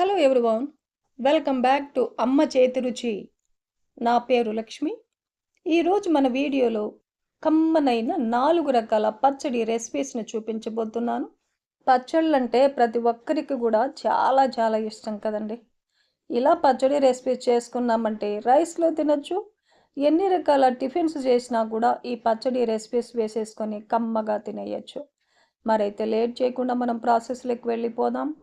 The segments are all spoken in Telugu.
Hello everyone welcome back to Amma Chethi Ruchi. నా పేరు లక్ష్మి. ఈరోజు మన వీడియోలో కమ్మనైన నాలుగు రకాల పచ్చడి రెసిపీస్ని చూపించబోతున్నాను. పచ్చళ్ళు అంటే ప్రతి ఒక్కరికి కూడా చాలా చాలా ఇష్టం కదండి. ఇలా పచ్చడి రెసిపీస్ చేసుకున్నామంటే రైస్లో తినచ్చు. ఎన్ని రకాల టిఫిన్స్ చేసినా కూడా ఈ పచ్చడి రెసిపీస్ వేసేసుకొని కమ్మగా తినేయచ్చు. మరైతే లేట్ చేయకుండా మనం ప్రాసెస్లోకి వెళ్ళిపోదాం.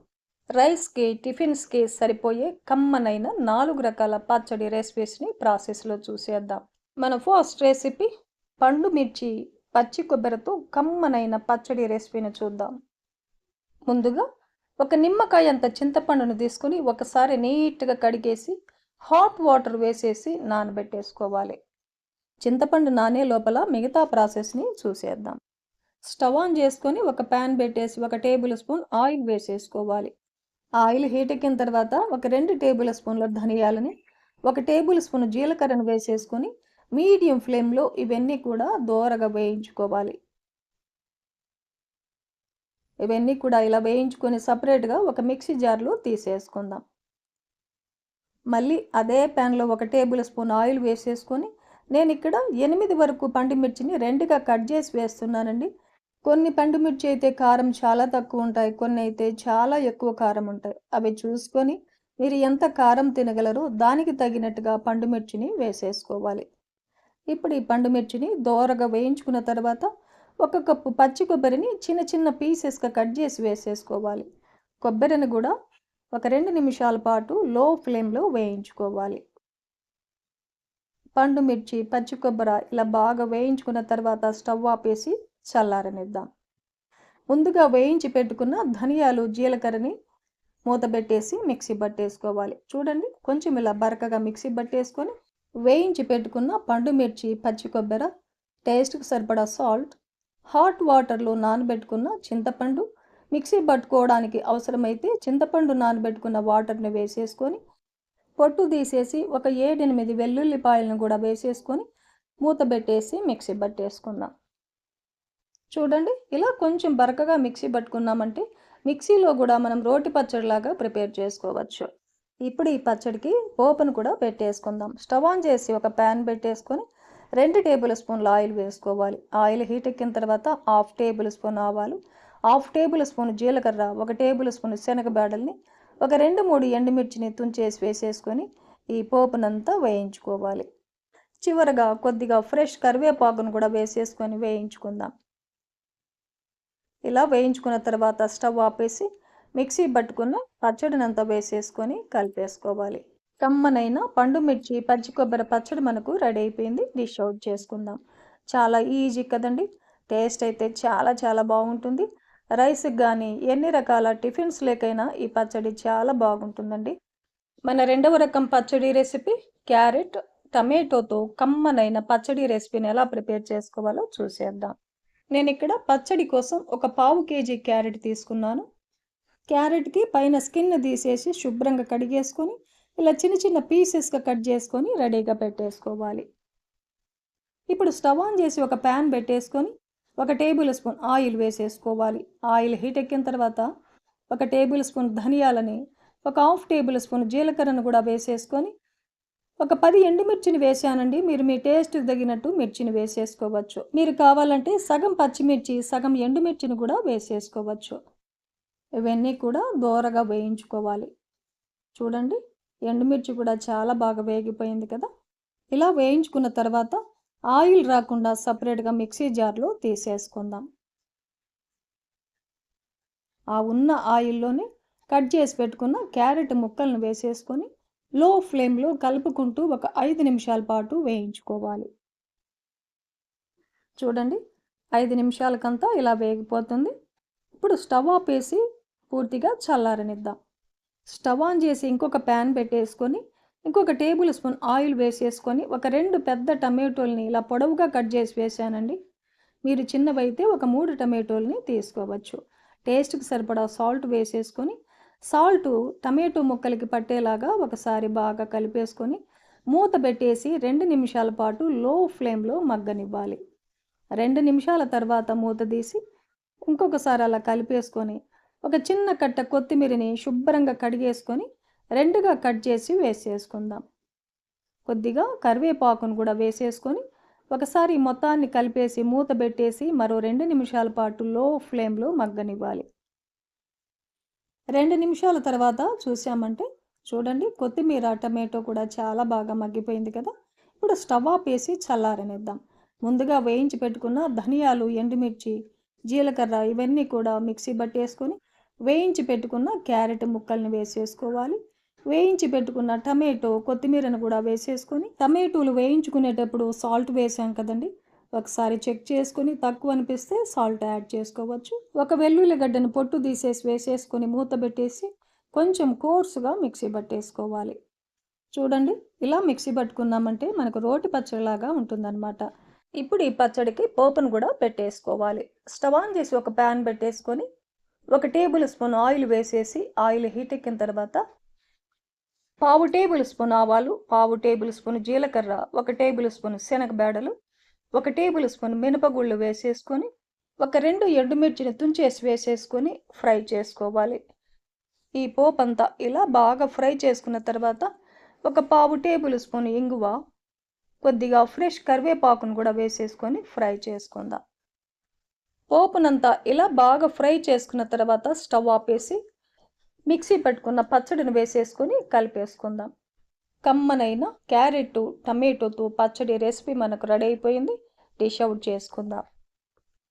రైస్కి టిఫిన్స్కి సరిపోయే కమ్మనైన నాలుగు రకాల పచ్చడి రెసిపీస్ని ప్రాసెస్లో చూసేద్దాం. మన ఫస్ట్ రెసిపీ పండు మిర్చి పచ్చి కొబ్బరితో కమ్మనైన పచ్చడి రెసిపీని చూద్దాం. ముందుగా ఒక నిమ్మకాయ అంత చింతపండును తీసుకుని ఒకసారి నీట్గా కడిగేసి హాట్ వాటర్ వేసేసి నానబెట్టేసుకోవాలి. చింతపండు నానే లోపల మిగతా ప్రాసెస్ని చూసేద్దాం. స్టవ్ ఆన్ చేసుకొని ఒక ప్యాన్ పెట్టేసి ఒక టేబుల్ స్పూన్ ఆయిల్ వేసేసుకోవాలి. ఆయిల్ హీట్ ఎక్కిన తర్వాత ఒక రెండు టేబుల్ స్పూన్ల ధనియాలని ఒక టేబుల్ స్పూన్ జీలకర్రను వేసేసుకొని మీడియం ఫ్లేమ్లో ఇవన్నీ కూడా దోరగా వేయించుకోవాలి. ఇవన్నీ కూడా ఇలా వేయించుకొని సపరేట్గా ఒక మిక్సీ జార్లో తీసేసుకుందాం. మళ్ళీ అదే ప్యాన్లో ఒక టేబుల్ స్పూన్ ఆయిల్ వేసేసుకొని నేను ఇక్కడ ఎనిమిది వరకు పండుమిర్చిని రెండుగా కట్ చేసి వేస్తున్నానండి. కొన్ని పండు మిర్చి అయితే కారం చాలా తక్కువ ఉంటాయి కొన్ని అయితే చాలా ఎక్కువ కారం ఉంటాయి. అవి చూసుకొని మీరు ఎంత కారం తినగలరో దానికి తగినట్టుగా పండుమిర్చిని వేసేసుకోవాలి. ఇప్పుడు ఈ పండుమిర్చిని దోరగా వేయించుకున్న తర్వాత ఒక కప్పు పచ్చి కొబ్బరిని చిన్న చిన్న పీసెస్గా కట్ చేసి వేసేసుకోవాలి. కొబ్బరిని కూడా ఒక రెండు నిమిషాల పాటు లో ఫ్లేమ్లో వేయించుకోవాలి. పండు మిర్చి పచ్చి కొబ్బరి ఇలా బాగా వేయించుకున్న తర్వాత స్టవ్ ఆపేసి చల్లారనిద్దాం. ముందుగా వేయించి పెట్టుకున్న ధనియాలు జీలకర్రని మూత పెట్టేసి మిక్సీ పట్టేసుకోవాలి చూడండి కొంచెం ఇలా బరకగా మిక్సీ పట్టేసుకొని వేయించి పెట్టుకున్న పండు మిర్చి పచ్చి కొబ్బరి టేస్ట్కి సరిపడా సాల్ట్ హాట్ వాటర్లో నానబెట్టుకున్న చింతపండు. మిక్సీ పట్టుకోవడానికి అవసరమైతే చింతపండు నానబెట్టుకున్న వాటర్ని వేసేసుకొని పొట్టు తీసేసి ఒక ఏడెనిమిది వెల్లుల్లిపాయలను కూడా వేసేసుకొని మూత పెట్టేసి మిక్సీ పట్టేసుకుందాం చూడండి ఇలా కొంచెం బరకగా మిక్సీ పట్టుకున్నామంటే మిక్సీలో కూడా మనం రోటి పచ్చడిలాగా ప్రిపేర్ చేసుకోవచ్చు. ఇప్పుడు ఈ పచ్చడికి పోపును కూడా పెట్టేసుకుందాం. స్టవ్ ఆన్ చేసి ఒక ప్యాన్ పెట్టేసుకొని రెండు టేబుల్ స్పూన్ల ఆయిల్ వేసుకోవాలి. ఆయిల్ హీట్ ఎక్కిన తర్వాత హాఫ్ టేబుల్ స్పూన్ ఆవాలు హాఫ్ టేబుల్ స్పూన్ జీలకర్ర ఒక టేబుల్ స్పూన్ శనగబేడల్ని ఒక రెండు మూడు ఎండుమిర్చిని తుంచేసి వేసేసుకొని ఈ పోపునంతా వేయించుకోవాలి. చివరగా కొద్దిగా ఫ్రెష్ కరివేపాకును కూడా వేసేసుకొని వేయించుకుందాం. ఇలా వేయించుకున్న తర్వాత స్టవ్ ఆపేసి మిక్సీ పట్టుకున్న పచ్చడినంతా వేసేసుకొని కలిపేసుకోవాలి. కమ్మనైన పండు మిర్చి పచ్చి కొబ్బరి పచ్చడి మనకు రెడీ అయిపోయింది. డిష్ అవుట్ చేసుకుందాం. చాలా ఈజీ కదండి. టేస్ట్ అయితే చాలా చాలా బాగుంటుంది. రైస్కి కానీ ఎన్ని రకాల టిఫిన్స్ లేకైనా ఈ పచ్చడి చాలా బాగుంటుందండి. మన రెండవ రకం పచ్చడి రెసిపీ క్యారెట్ టమాటోతో కమ్మనైన పచ్చడి రెసిపీని ఎలా ప్రిపేర్ చేసుకోవాలో చూసేద్దాం. నేను ఇక్కడ పచ్చడి కోసం ఒక పావు కేజీ క్యారెట్ తీసుకున్నాను. క్యారెట్కి పైన స్కిన్ తీసేసి శుభ్రంగా కడిగేసుకొని ఇలా చిన్న చిన్న పీసెస్గా కట్ చేసుకొని రెడీగా పెట్టేసుకోవాలి. ఇప్పుడు స్టవ్ ఆన్ చేసి ఒక ప్యాన్ పెట్టేసుకొని ఒక టేబుల్ స్పూన్ ఆయిల్ వేసేసుకోవాలి. ఆయిల్ హీట్ ఎక్కిన తర్వాత ఒక టేబుల్ స్పూన్ ధనియాలని ఒక హాఫ్ టేబుల్ స్పూన్ జీలకర్రను కూడా వేసేసుకొని ఒక పది ఎండుమిర్చిని వేసానండి. మీరు మీ టేస్ట్ తగినట్టు మిర్చిని వేసేసుకోవచ్చు. మీరు కావాలంటే సగం పచ్చిమిర్చి సగం ఎండుమిర్చిని కూడా వేసేసుకోవచ్చు. ఇవన్నీ కూడా దోరగా వేయించుకోవాలి. చూడండి ఎండుమిర్చి కూడా చాలా బాగా వేగిపోయింది కదా. ఇలా వేయించుకున్న తర్వాత ఆయిల్ రాకుండా సపరేట్గా మిక్సీ జార్లో తీసేసుకుందాం. ఆ ఉన్న ఆయిల్లోనే కట్ చేసి పెట్టుకున్న క్యారెట్ ముక్కలను వేసేసుకొని లో ఫ్లేమ్లో కలుపుకుంటూ ఒక ఐదు నిమిషాల పాటు వేయించుకోవాలి. చూడండి ఐదు నిమిషాలకంతా ఇలా వేగిపోతుంది. ఇప్పుడు స్టవ్ ఆపేసి పూర్తిగా చల్లారనిద్దాం. స్టవ్ ఆన్ చేసి ఇంకొక ప్యాన్ పెట్టేసుకొని ఇంకొక టేబుల్ స్పూన్ ఆయిల్ వేసేసుకొని ఒక రెండు పెద్ద టమాటోల్ని ఇలా పొడవుగా కట్ చేసి వేసానండి. మీరు చిన్నవైతే ఒక మూడు టమాటోల్ని తీసుకోవచ్చు. టేస్ట్కి సరిపడా సాల్ట్ వేసేసుకొని సాల్టు టమాటో ముక్కలకి పట్టేలాగా ఒకసారి బాగా కలిపేసుకొని మూత పెట్టేసి రెండు నిమిషాల పాటు లో ఫ్లేమ్లో మగ్గనివ్వాలి. రెండు నిమిషాల తర్వాత మూత తీసి ఇంకొకసారి అలా కలిపేసుకొని ఒక చిన్న కట్ట కొత్తిమీరని శుభ్రంగా కడిగేసుకొని రెండుగా కట్ చేసి వేసేసుకుందాం. కొద్దిగా కరివేపాకును కూడా వేసేసుకొని ఒకసారి మొత్తాన్ని కలిపేసి మూత పెట్టేసి మరో రెండు నిమిషాల పాటు లో ఫ్లేమ్లో మగ్గనివ్వాలి. రెండు నిమిషాల తర్వాత చూసామంటే చూడండి కొత్తిమీర టమాటో కూడా చాలా బాగా మగ్గిపోయింది కదా. ఇప్పుడు స్టవ్ ఆఫ్ వేసి చల్లారనిద్దాం. ముందుగా వేయించి పెట్టుకున్న ధనియాలు ఎండుమిర్చి జీలకర్ర ఇవన్నీ కూడా మిక్సీ పట్టేసుకొని వేయించి పెట్టుకున్న క్యారెట్ ముక్కల్ని వేసేసుకోవాలి. వేయించి పెట్టుకున్న టమాటో కొత్తిమీరను కూడా వేసేసుకొని టమాటోలు వేయించుకునేటప్పుడు సాల్ట్ వేసాం కదండి. ఒకసారి చెక్ చేసుకొని తక్కువ అనిపిస్తే సాల్ట్ యాడ్ చేసుకోవచ్చు. ఒక వెల్లుల్లి గడ్డను పొట్టు తీసేసి వేసేసుకొని మూత పెట్టేసి కొంచెం కోర్సుగా మిక్సీ పట్టేసుకోవాలి. చూడండి ఇలా మిక్సీ పట్టుకున్నామంటే మనకు రోటి పచ్చడిలాగా ఉంటుందన్నమాట. ఇప్పుడు ఈ పచ్చడికి పోపును కూడా పెట్టేసుకోవాలి. స్టవ్ ఆన్ చేసి ఒక ప్యాన్ పెట్టేసుకొని ఒక టేబుల్ స్పూన్ ఆయిల్ వేసేసి ఆయిల్ హీట్ ఎక్కిన తర్వాత పావు టేబుల్ స్పూన్ ఆవాలు పావు టేబుల్ స్పూన్ జీలకర్ర ఒక టేబుల్ స్పూన్ శనగబేడలు ఒక టేబుల్ స్పూన్ మినపగుళ్ళు వేసేసుకొని ఒక రెండు ఎండుమిర్చిని తుంచేసి వేసేసుకొని ఫ్రై చేసుకోవాలి. ఈ పోపు అంతా ఇలా బాగా ఫ్రై చేసుకున్న తర్వాత ఒక పావు టేబుల్ స్పూన్ ఇంగువ కొద్దిగా ఫ్రెష్ కరివేపాకును కూడా వేసేసుకొని ఫ్రై చేసుకుందాం. పోపునంతా ఇలా బాగా ఫ్రై చేసుకున్న తర్వాత స్టవ్ ఆపేసి మిక్సీ పెట్టుకున్న పచ్చడిని వేసేసుకొని కలిపేసుకుందాం. కమ్మనైన క్యారెట్ టమాటోతో పచ్చడి రెసిపీ మనకు రెడీ అయిపోయింది. డిష్ అవుట్ చేసుకుందాం.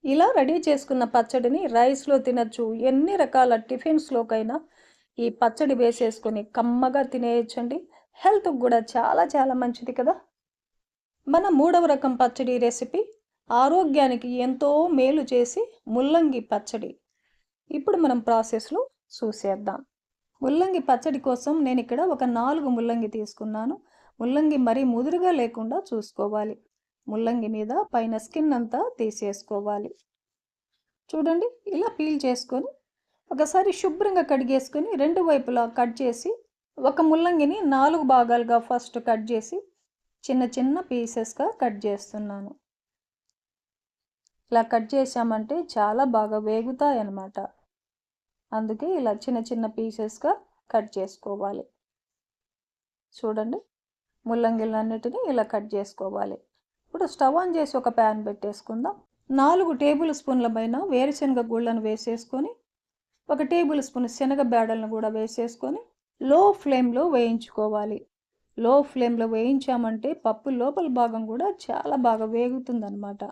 ఇలా రెడీ చేసుకున్న పచ్చడిని రైస్లో తినచ్చు. ఎన్ని రకాల టిఫిన్స్లోకైనా ఈ పచ్చడి వేసేసుకొని కమ్మగా తినేయచ్చండి. హెల్త్కి కూడా చాలా చాలా మంచిది కదా. మన మూడవ రకం పచ్చడి రెసిపీ ఆరోగ్యానికి ఎంతో మేలు చేసి ముల్లంగి పచ్చడి. ఇప్పుడు మనం ప్రాసెస్లో చూసేద్దాం. ముల్లంగి పచ్చడి కోసం నేను ఇక్కడ ఒక నాలుగు ముల్లంగి తీసుకున్నాను. ముల్లంగి మరీ ముదురుగా లేకుండా చూసుకోవాలి. ముల్లంగి మీద పైన స్కిన్ అంతా తీసేసుకోవాలి. చూడండి ఇలా పీల్ చేసుకొని ఒకసారి శుభ్రంగా కడిగేసుకొని రెండు వైపులా కట్ చేసి ఒక ముల్లంగిని నాలుగు భాగాలుగా ఫస్ట్ కట్ చేసి చిన్న చిన్న పీసెస్గా కట్ చేస్తున్నాను. ఇలా కట్ చేసామంటే చాలా బాగా వేగుతాయి అన్నమాట అందుకే ఇలా చిన్న చిన్న పీసెస్గా కట్ చేసుకోవాలి. చూడండి. ముల్లంగిలన్నిటిని ఇలా కట్ చేసుకోవాలి. ఇప్పుడు స్టవ్ ఆన్ చేసి ఒక ప్యాన్ పెట్టేసుకుందాం. నాలుగు టేబుల్ స్పూన్ల పైన వేరుశనగ గుళ్ళను వేసేసుకొని ఒక టేబుల్ స్పూన్ శనగ బేడలను కూడా వేసేసుకొని లో ఫ్లేమ్లో వేయించుకోవాలి. లో ఫ్లేమ్లో వేయించామంటే పప్పు లోపల భాగం కూడా చాలా బాగా వేగుతుందన్నమాట.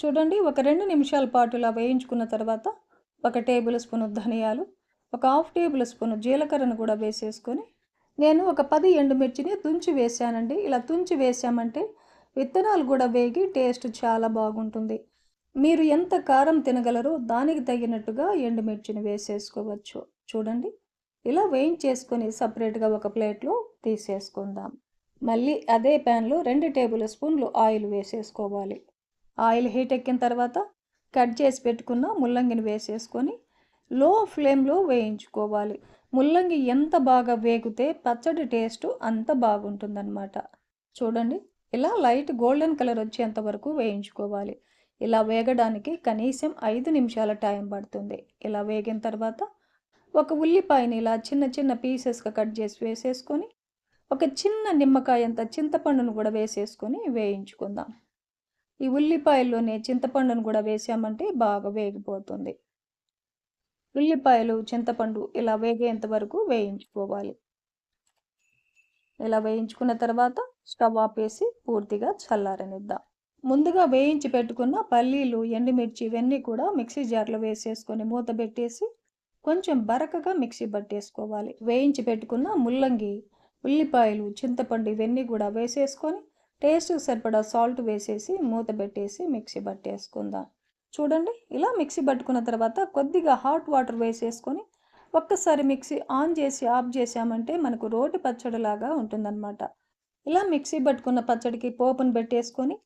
చూడండి ఒక రెండు నిమిషాల పాటు ఇలా వేయించుకున్న తర్వాత ఒక టేబుల్ స్పూన్ ధనియాలు ఒక హాఫ్ టేబుల్ స్పూన్ జీలకర్రను కూడా వేసేసుకొని నేను ఒక పది ఎండుమిర్చిని తుంచి వేసానండి ఇలా తుంచి వేసామంటే విత్తనాలు కూడా వేగి టేస్ట్ చాలా బాగుంటుంది. మీరు ఎంత కారం తినగలరో దానికి తగినట్టుగా ఎండుమిర్చిని వేసేసుకోవచ్చు. చూడండి. ఇలా వేయించేసుకొని సపరేట్గా ఒక ప్లేట్లో తీసేసుకుందాం. మళ్ళీ అదే ప్యాన్లో రెండు టేబుల్ స్పూన్లు ఆయిల్ వేసేసుకోవాలి. ఆయిల్ హీట్ ఎక్కిన తర్వాత కట్ చేసి పెట్టుకున్న ముల్లంగిని వేసేసుకొని లో ఫ్లేమ్లో వేయించుకోవాలి. ముల్లంగి ఎంత బాగా వేగితే పచ్చడి టేస్ట్ అంత బాగుంటుందన్నమాట. చూడండి ఇలా లైట్ గోల్డెన్ కలర్ వచ్చేంత వరకు వేయించుకోవాలి. ఇలా వేగడానికి కనీసం ఐదు నిమిషాల టైం పడుతుంది. ఇలా వేగిన తర్వాత ఒక ఉల్లిపాయని ఇలా చిన్న చిన్న పీసెస్గా కట్ చేసి వేసేసుకొని ఒక చిన్న నిమ్మకాయంత చింతపండును కూడా వేసేసుకొని వేయించుకుందాం. ఈ ఉల్లిపాయల్లోనే చింతపండును కూడా వేసామంటే బాగా వేగిపోతుంది. ఉల్లిపాయలు చింతపండు ఇలా వేగేంత వరకు వేయించుకోవాలి. ఇలా వేయించుకున్న తర్వాత స్టవ్ ఆపేసి పూర్తిగా చల్లారనిద్దాం. ముందుగా వేయించి పెట్టుకున్న పల్లీలు ఎండుమిర్చి ఇవన్నీ కూడా మిక్సీ జార్లో వేసేసుకొని మూత పెట్టేసి కొంచెం బరకగా మిక్సీ పట్టేసుకోవాలి. వేయించి పెట్టుకున్న ముల్లంగి ఉల్లిపాయలు చింతపండు ఇవన్నీ కూడా వేసేసుకొని టేస్ట్కి సరిపడా సాల్ట్ వేసేసి మూత పెట్టేసి మిక్సీ పట్టేసుకుందాం. చూడండి ఇలా మిక్సీ పట్టుకున్న తర్వాత కొద్దిగా హాట్ వాటర్ వేసేసుకొని ఒక్కసారి మిక్సీ ఆన్ చేసి ఆఫ్ చేసామంటే మనకు రోటి పచ్చడిలాగా ఉంటుందన్నమాట. ఇలా మిక్సీ పట్టుకున్న పచ్చడికి పోపును పెట్టేసుకొని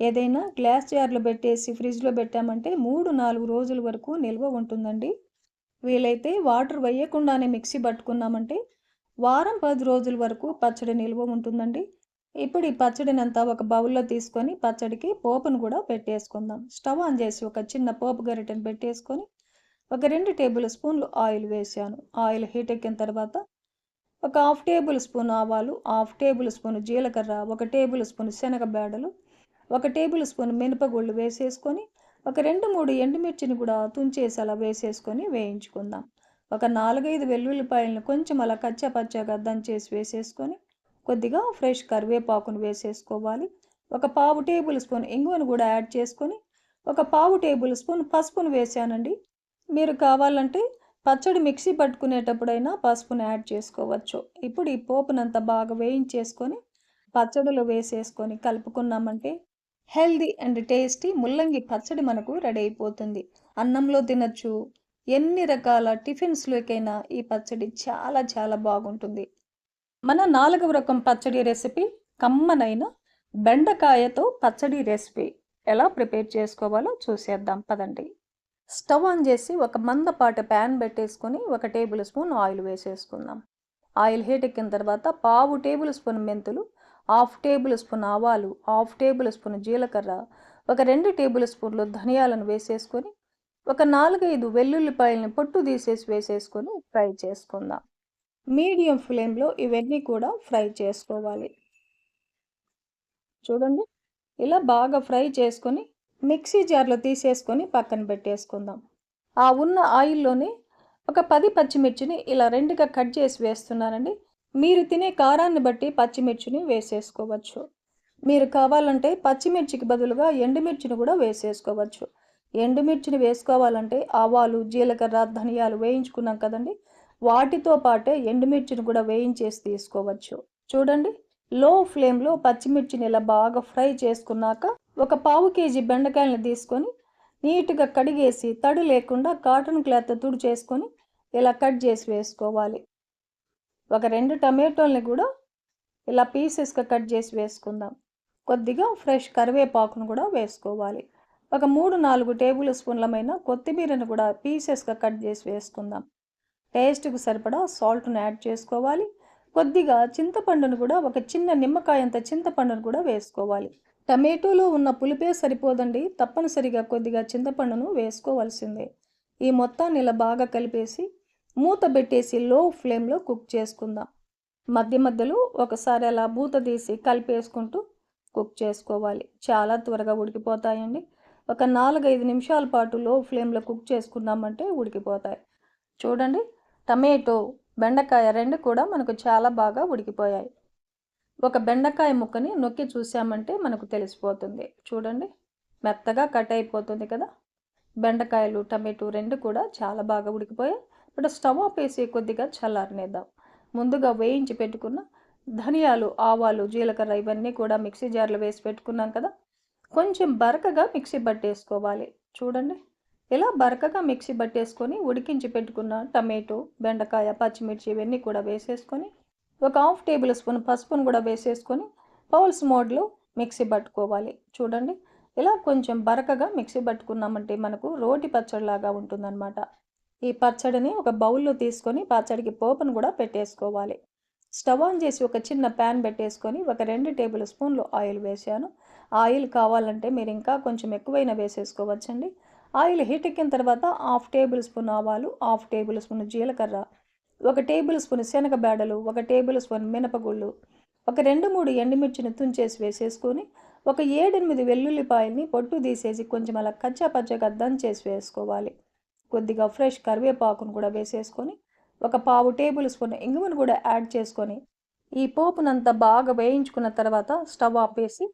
ఏదైనా గ్లాస్ జార్లో పెట్టేసి ఫ్రిడ్జ్లో పెట్టామంటే మూడు నాలుగు రోజుల వరకు నిల్వ ఉంటుందండి. వీలైతే వాటర్ వేయకుండానే మిక్సీ పట్టుకున్నామంటే వారం పది రోజుల వరకు పచ్చడి నిల్వ ఉంటుందండి. ఇప్పుడు ఈ పచ్చడినంతా ఒక బౌల్లో తీసుకొని పచ్చడికి పోపును కూడా పెట్టేసుకుందాం. స్టవ్ ఆన్ చేసి ఒక చిన్న పోపు గరిటెను పెట్టేసుకొని ఒక రెండు టేబుల్ స్పూన్లు ఆయిల్ వేసాను ఆయిల్ హీట్ ఎక్కిన తర్వాత ఒక హాఫ్ టేబుల్ స్పూన్ ఆవాలు హాఫ్ టేబుల్ స్పూన్ జీలకర్ర ఒక టేబుల్ స్పూన్ శనగ బేడలు ఒక టేబుల్ స్పూన్ మినపగుళ్ళు వేసేసుకొని ఒక రెండు మూడు ఎండుమిర్చిని కూడా తుంచేసి అలా వేసేసుకొని వేయించుకుందాం. ఒక నాలుగైదు వెల్లుల్లిపాయలను కొంచెం అలా కచ్చా పచ్చగా దంచేసి వేసేసుకొని కొద్దిగా ఫ్రెష్ కరివేపాకును వేసేసుకోవాలి. ఒక పావు టేబుల్ స్పూన్ ఇంగువను కూడా యాడ్ చేసుకొని ఒక పావు టేబుల్ స్పూన్ పసుపును వేసానండి. మీరు కావాలంటే పచ్చడి మిక్సీ పట్టుకునేటప్పుడైనా పసుపుని యాడ్ చేసుకోవచ్చు. ఇప్పుడు ఈ పోపునంతా బాగా వేయించేసుకొని పచ్చడిలో వేసేసుకొని కలుపుకున్నామంటే హెల్దీ అండ్ టేస్టీ ముల్లంగి పచ్చడి మనకు రెడీ అయిపోతుంది. అన్నంలో తినచ్చు. ఎన్ని రకాల టిఫిన్స్లోకైనా ఈ పచ్చడి చాలా చాలా బాగుంటుంది. మన నాలుగవ రకం పచ్చడి రెసిపీ కమ్మనైన బెండకాయతో పచ్చడి రెసిపీ. ఎలా ప్రిపేర్ చేసుకోవాలో చూసేద్దాం పదండి. స్టవ్ ఆన్ చేసి ఒక మందపాటి ప్యాన్ పెట్టేసుకొని ఒక టేబుల్ స్పూన్ ఆయిల్ వేసేసుకుందాం. ఆయిల్ హీట్ ఎక్కిన తర్వాత పావు టేబుల్ స్పూన్ మెంతులు హాఫ్ టేబుల్ స్పూన్ ఆవాలు హాఫ్ టేబుల్ స్పూన్ జీలకర్ర ఒక రెండు టేబుల్ స్పూన్లు ధనియాలను వేసేసుకొని ఒక నాలుగైదు వెల్లుల్లిపాయలని పొట్టు తీసేసి వేసేసుకొని ఫ్రై చేసుకుందాం. మీడియం ఫ్లేమ్లో ఇవన్నీ కూడా ఫ్రై చేసుకోవాలి. చూడండి ఇలా బాగా ఫ్రై చేసుకొని మిక్సీ జార్లో తీసేసుకొని పక్కన పెట్టేసుకుందాం. ఆ ఉన్న ఆయిల్లోనే ఒక పది పచ్చిమిర్చిని ఇలా రెండుగా కట్ చేసి వేస్తున్నానండి. మీరు తినే కారాన్ని బట్టి పచ్చిమిర్చిని వేసేసుకోవచ్చు. మీరు కావాలంటే పచ్చిమిర్చికి బదులుగా ఎండుమిర్చిని కూడా వేసేసుకోవచ్చు. ఎండుమిర్చిని వేసుకోవాలంటే ఆవాలు జీలకర్ర ధనియాలు వేయించుకున్నాం కదండి. వాటితో పాటే ఎండుమిర్చిని కూడా వేయించేసి తీసుకోవచ్చు. చూడండి లో ఫ్లేమ్లో పచ్చిమిర్చిని ఇలా బాగా ఫ్రై చేసుకున్నాక ఒక పావు కేజీ బెండకాయలను తీసుకొని నీట్గా కడిగేసి తడి లేకుండా కాటన్ క్లాత్ తుడి చేసుకొని ఇలా కట్ చేసి వేసుకోవాలి. ఒక రెండు టమాటోల్ని కూడా ఇలా పీసెస్గా కట్ చేసి వేసుకుందాం. కొద్దిగా ఫ్రెష్ కరివేపాకును కూడా వేసుకోవాలి. ఒక మూడు నాలుగు టేబుల్ స్పూన్లమైన కొత్తిమీరను కూడా పీసెస్గా కట్ చేసి వేసుకుందాం. టేస్ట్కి సరిపడా సాల్ట్ను యాడ్ చేసుకోవాలి. కొద్దిగా చింతపండును కూడా ఒక చిన్న నిమ్మకాయంత చింతపండును కూడా వేసుకోవాలి. టమాటోలో ఉన్న పులిపే సరిపోదండి. తప్పనిసరిగా కొద్దిగా చింతపండును వేసుకోవాల్సిందే. ఈ మొత్తాన్ని ఇలా బాగా కలిపేసి మూత పెట్టేసి లో ఫ్లేమ్లో కుక్ చేసుకుందాం. మధ్య మధ్యలో ఒకసారి అలా మూత తీసి కలిపేసుకుంటూ కుక్ చేసుకోవాలి. చాలా త్వరగా ఉడికిపోతాయండి. ఒక నాలుగైదు నిమిషాల పాటు లో ఫ్లేమ్లో కుక్ చేసుకున్నామంటే ఉడికిపోతాయి. చూడండి టమాటో బెండకాయ రెండు కూడా మనకు చాలా బాగా ఉడికిపోయాయి. ఒక బెండకాయ ముక్కని నొక్కి చూసామంటే మనకు తెలిసిపోతుంది. చూడండి మెత్తగా కట్ అయిపోతుంది కదా. బెండకాయలు టమాటో రెండు కూడా చాలా బాగా ఉడికిపోయాయి. ఇప్పుడు స్టవ్ ఆఫ్ వేసి కొద్దిగా చల్లారనేద్దాం. ముందుగా వేయించి పెట్టుకున్న ధనియాలు ఆవాలు జీలకర్ర ఇవన్నీ కూడా మిక్సీ జార్లో వేసి పెట్టుకున్నాం కదా. కొంచెం బరకగా మిక్సీ పట్టేసుకోవాలి. చూడండి ఇలా బరకగా మిక్సీ పట్టేసుకొని ఉడికించి పెట్టుకున్న టమాటో బెండకాయ పచ్చిమిర్చి ఇవన్నీ కూడా వేసేసుకొని ఒక హాఫ్ టేబుల్ స్పూన్ పసుపును కూడా వేసేసుకొని పౌల్స్ మోడ్లో మిక్సీ పట్టుకోవాలి. చూడండి ఇలా కొంచెం బరకగా మిక్సీ పట్టుకున్నామంటే మనకు రోటి పచ్చడిలాగా ఉంటుందన్నమాట. ఈ పచ్చడిని ఒక బౌల్లో తీసుకొని పచ్చడికి పోపును కూడా పెట్టేసుకోవాలి. స్టవ్ ఆన్ చేసి ఒక చిన్న ప్యాన్ పెట్టేసుకొని ఒక రెండు టేబుల్ స్పూన్లు ఆయిల్ వేసాను ఆయిల్ కావాలంటే మీరు ఇంకా కొంచెం ఎక్కువైనా వేసేసుకోవచ్చండి. ఆయిల్ హీట్ ఎక్కిన తర్వాత హాఫ్ టేబుల్ స్పూన్ ఆవాలు హాఫ్ టేబుల్ స్పూన్ జీలకర్ర ఒక టేబుల్ స్పూన్ శనగ బేడలు ఒక టేబుల్ స్పూన్ మినపగుళ్ళు ఒక రెండు మూడు ఎండుమిర్చిని తుంచేసి వేసేసుకొని ఒక ఏడెనిమిది వెల్లుల్లిపాయల్ని పొట్టు తీసేసి కొంచెం అలా కచ్చా పచ్చగా దంచేసి వేసుకోవాలి. కొద్దిగా ఫ్రెష్ కరివేపాకును కూడా వేసేసుకొని ఒక పావు టేబుల్ స్పూన్ ఇంగువను కూడా యాడ్ చేసుకొని ఈ పోపునంతా బాగా వేయించుకున్న తర్వాత స్టవ్ ఆపేసి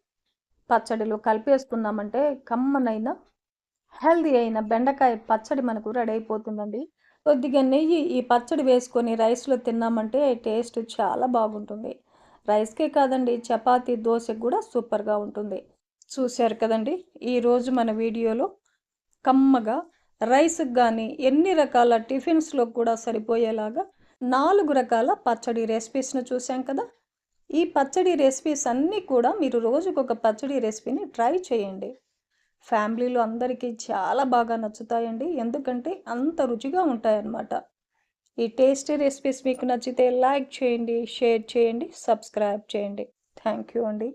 పచ్చడిలో కలిపేసుకున్నామంటే కమ్మనైన హెల్దీ అయిన బెండకాయ పచ్చడి మనకు రెడీ అయిపోతుందండి కొద్దిగా నెయ్యి ఈ పచ్చడి వేసుకొని రైస్లో తిన్నామంటే టేస్ట్ చాలా బాగుంటుంది. రైస్కే కాదండి చపాతీ దోశకు కూడా సూపర్గా ఉంటుంది. చూశారు కదండి ఈరోజు మన వీడియోలో కమ్మగా రైస్కి కానీ ఎన్ని రకాల టిఫిన్స్లో కూడా సరిపోయేలాగా నాలుగు రకాల పచ్చడి రెసిపీస్ను చూసాం కదా? ఈ పచ్చడి రెసిపీస్ అన్నీ కూడా మీరు రోజుకొక పచ్చడి రెసిపీని ట్రై చేయండి. ఫ్యామిలీలో అందరికీ చాలా బాగా నచ్చుతాయండి. ఎందుకంటే అంత రుచిగా ఉంటాయన్నమాట. ఈ టేస్టీ రెసిపీస్ మీకు నచ్చితే లైక్ చేయండి షేర్ చేయండి సబ్స్క్రైబ్ చేయండి. థ్యాంక్ యూ అండి.